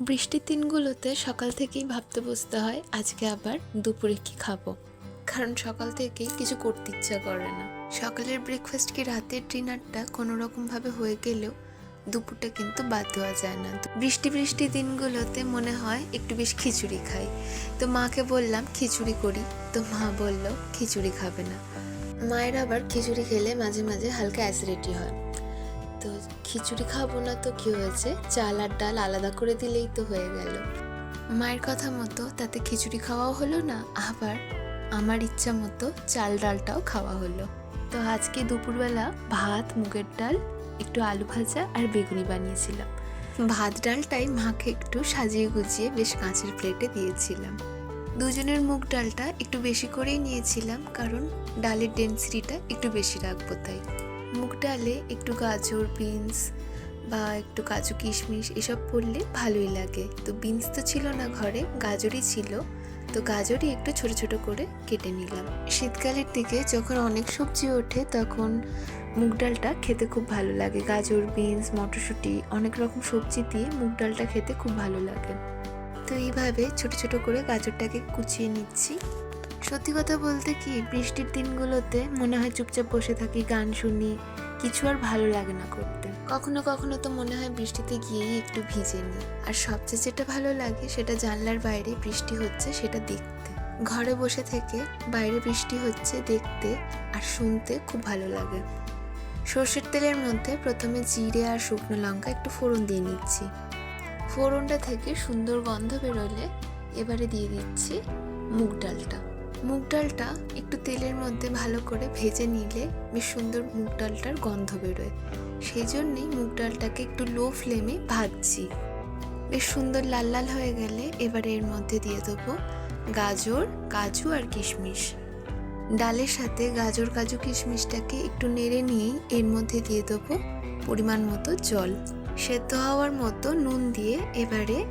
বৃষ্টির দিনগুলোতে সকাল থেকেই ভাবতে বসতে হয়, আজকে আবার দুপুরে কি খাব। কারণ সকাল থেকে কিছু করতে ইচ্ছা করে না। সকালের ব্রেকফাস্ট কি রাতের ডিনারটা কোনো রকমভাবে হয়ে গেলেও দুপুরটা কিন্তু বাদ দেওয়া যায় না। বৃষ্টি বৃষ্টি দিনগুলোতে মনে হয় একটু বেশ খিচুড়ি খাই। তো মাকে বললাম, খিচুড়ি করি। তো মা বলল, খিচুড়ি খাবে না। মায়ের আবার খিচুড়ি খেলে মাঝে মাঝে হালকা অ্যাসিডিটি হয়। তো খিচুড়ি খাব না তো কি হয়েছে? চাল আর ডাল আলাদা করে দিলেই তো হয়ে গেল। মায়ের কথা মতো তাতে খিচুড়ি খাওয়াও হলো না, আবার আমার ইচ্ছা মতো চাল ডালটাও খাওয়া হলো। তো আজকে দুপুরবেলা ভাত, মুগের ডাল, একটু আলু ভাজা আর বেগুনি বানিয়েছিলাম। ভাত ডালটাই মাকে একটু সাজিয়ে গুজিয়ে বেশ কাঁচের প্লেটে দিয়েছিলাম। দুজনের মুগ ডালটা একটু বেশি করেই নিয়েছিলাম, কারণ ডালের ডেন্সিটিটা একটু বেশি রাখব তাই। মুগ ডালে একটু গাজর, বিনস বা একটু কাজু কিশমিশ এসব পড়লে ভালোই লাগে। তো বিনস তো ছিল না ঘরে, গাজরই ছিল। তো গাজরই একটু ছোট ছোট করে কেটে নিলাম। শীতকালের দিকে যখন অনেক সবজি ওঠে, তখন মুগ ডালটা খেতে খুব ভালো লাগে। গাজর, বিনস, মটরশুঁটি অনেক রকম সবজি দিয়ে মুগ ডালটা খেতে খুব ভালো লাগে। তো এইভাবে ছোট ছোট করে গাজরটাকে কুচিয়ে নিচ্ছি। সত্যি কথা বলতে কি, বৃষ্টির দিনগুলোতে মনে হয় চুপচাপ বসে থাকি, গান শুনি, কিছু আর ভালো লাগে না করতে। কখনো কখনো তো মনে হয় বৃষ্টিতে গিয়েই একটু ভিজে নিই। আর সবচেয়ে যেটা ভালো লাগে, সেটা জানলার বাইরে বৃষ্টি হচ্ছে, সেটা দেখতে। ঘরে বসে থেকে বাইরে বৃষ্টি হচ্ছে দেখতে আর শুনতে খুব ভালো লাগে। সর্ষের তেলের মধ্যে প্রথমে জিরে আর শুকনো লঙ্কা একটু ফোড়ন দিয়ে নিচ্ছি। ফোড়নটা থেকে সুন্দর গন্ধ বেরোলে এবারে দিয়ে দিচ্ছি মুগ ডালটা। মুগ ডালটা একটু তেলের মধ্যে ভালো করে ভেজে নিলে বেশ সুন্দর মুগ ডালটার গন্ধ বেরোয়। সেই জন্যেই মুগ ডালটাকে একটু লো ফ্লেমে ভাজছি। বেশ সুন্দর লাল লাল হয়ে গেলে এবারে এর মধ্যে দিয়ে দেবো গাজর, কাজু আর কিশমিশ। ডালের সাথে গাজর, কাজু, কিশমিশটাকে একটু নেড়ে নিয়েই এর মধ্যে দিয়ে দেবো পরিমাণ মতো জল। সেদ্ধ হওয়ার মতো নুন দিয়ে এবারে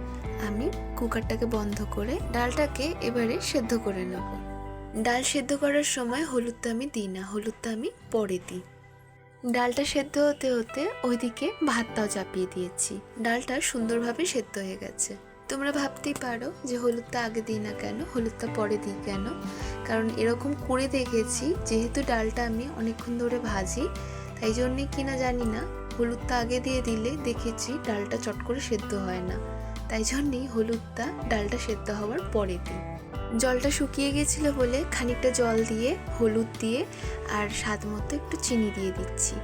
আমি কুকারটাকে বন্ধ করে ডালটাকে এবারে সেদ্ধ করে নেব। ডাল সেদ্ধ করার সময় হলুদটা আমি দিই না হলুদটা আমি পরে দিই। ডালটা সেদ্ধ হতে হতে ওইদিকে ভাতটাও চাপিয়ে দিয়েছি। ডালটা সুন্দরভাবে সেদ্ধ হয়ে গেছে। তোমরা ভাবতেই পারো যে হলুদটা আগে দিই না কেন, হলুদটা পরে দিই কেন? কারণ এরকম করে দেখেছি, যেহেতু ডালটা আমি অনেকক্ষণ ধরে ভাজি, তাই জন্যে কিনা জানি না। হলুদটা আগে দিয়ে দিলে দেখেছি ডালটা চট করে সেদ্ধ হয় না। তাই জন্যেই হলুদটা ডালটা সেদ্ধ হওয়ার পরে দিই জলটা শুকিয়ে গেছিল বলে খানিকটা জল দিয়ে, হলুদ দিয়ে আর স্বাদ মতো একটু চিনি দিয়ে দিচ্ছি।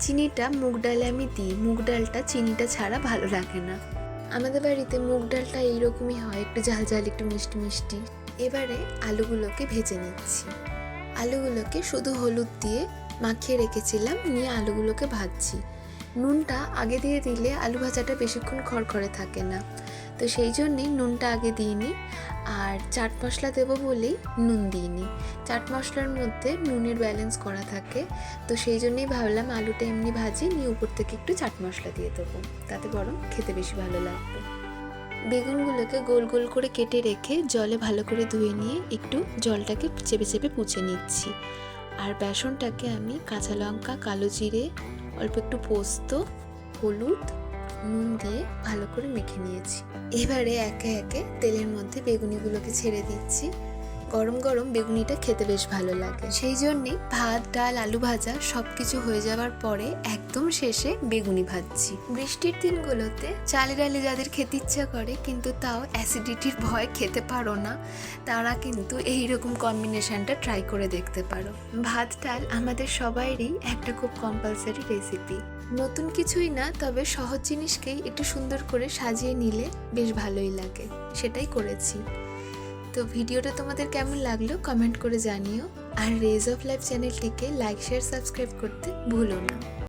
চিনিটা মুগ ডালে আমি দিই, মুগ ডালটা চিনিটা ছাড়া ভালো লাগে না। আমাদের বাড়িতে মুগ ডালটা এইরকমই হয়, একটু ঝাল ঝাল, একটু মিষ্টি মিষ্টি। এবারে আলুগুলোকে ভেজে নিচ্ছি। আলুগুলোকে শুধু হলুদ দিয়ে মাখিয়ে রেখেছিলাম, নিয়ে আলুগুলোকে ভাজছি। নুনটা আগে দিয়ে দিলে আলু ভাজাটা বেশিক্ষণ খড়খড়ে থাকে না। তো সেই জন্যেই নুনটা আগে দিইনি আর চাট মশলা দেবো বলেই নুন দিইনি চাট মশলার মধ্যে নুনের ব্যালেন্স করা থাকে। তো সেই জন্যেই ভাবলাম আলুটা এমনি ভাজি, নিয়ে উপর থেকে একটু চাট মশলা দিয়ে দেবো। তাতে বরং খেতে বেশি ভালো লাগবে। বেগুনগুলোকে গোল গোল করে কেটে রেখে জলে ভালো করে ধুয়ে নিয়ে একটু জলটাকে চেপে চেপে পুছে নিচ্ছি। আর বেসনটাকে আমি কাঁচা লঙ্কা, কালো জিরে, অল্প একটু পোস্ত, হলুদ, নুন দিয়ে ভালো করে মেখে নিয়েছি। এবারে একে একে তেলের মধ্যে বেগুনিগুলোকে ছেড়ে দিচ্ছি। গরম গরম বেগুনিটা খেতে বেশ ভালো লাগে। সেই জন্যেই ভাত, ডাল, আলু ভাজা সব কিছু হয়ে যাওয়ার পরে একদম শেষে বেগুনি ভাজছি। বৃষ্টির দিনগুলোতে চালে ডালে যাদের খেতে ইচ্ছা করে কিন্তু তাও অ্যাসিডিটির ভয় খেতে পারো না, তারা কিন্তু এই রকম কম্বিনেশনটা ট্রাই করে দেখতে পারো। ভাত, ডাল আমাদের সবাইরই একটা খুব কম্পালসারি রেসিপি নতুন কিছুই না, তবে সহজ জিনিসকেই একটু সুন্দর করে সাজিয়ে নিলে বেশ ভালোই লাগে। সেটাই করেছি। তো ভিডিওটা তোমাদের কেমন লাগল কমেন্ট করে জানিও। আর রেজ অফ লাইফ চ্যানেলটিকে লাইক শেয়ার সাবস্ক্রাইব করতে ভুলো না।